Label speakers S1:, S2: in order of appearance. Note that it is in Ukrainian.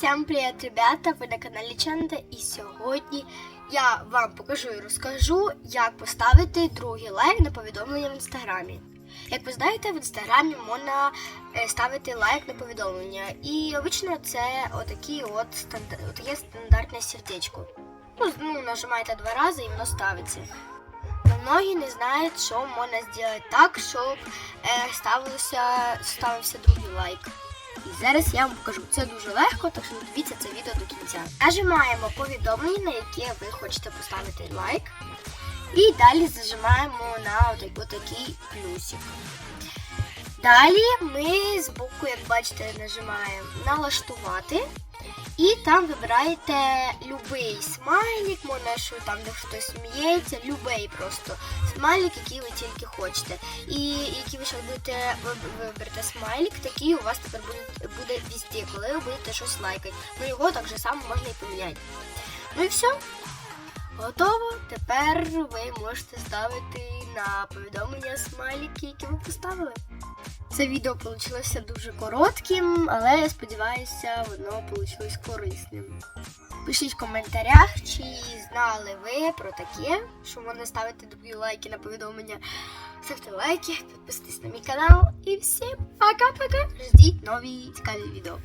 S1: Всем привет, ребята! Ви на каналі Чанда і сьогодні я вам покажу і розкажу, як поставити другий лайк на повідомлення в інстаграмі. Як ви знаєте, в інстаграмі можна е, ставити лайк на повідомлення. І обично це отакі от отаке стандартне сердечко. Ну, ну, нажимаєте два рази і воно ставиться. Но многі не знають, що можна зробити так, щоб е, ставився, ставився другий лайк. І зараз я вам покажу. Це дуже легко, так що дивіться це відео до кінця. Нажимаємо повідомлення, на яке ви хочете поставити лайк. І далі зажимаємо на отак- отакий плюсик. Далі ми з боку, як бачите, нажимаємо налаштувати. І там вибираєте любий смайлик, можна що там, де хтось сміється, любий просто смайлик, який ви тільки хочете. І який ви зараз будете ви- виберете смайлик, такий у вас тепер буде, буде везде, коли ви будете щось лайкати. Ну його так же само можна і поміняти. Ну і все. Готово. Тепер ви можете ставити на повідомлення смайлики, які ви поставили. Це відео вийшло дуже коротким, але я сподіваюся, воно вийшло корисним. Пишіть в коментарях, чи знали ви про таке, що можна ставити другі лайки на повідомлення. Ставте лайки, підписуйтесь на мій канал і всім пока-пока! Ждіть нові цікаві відео.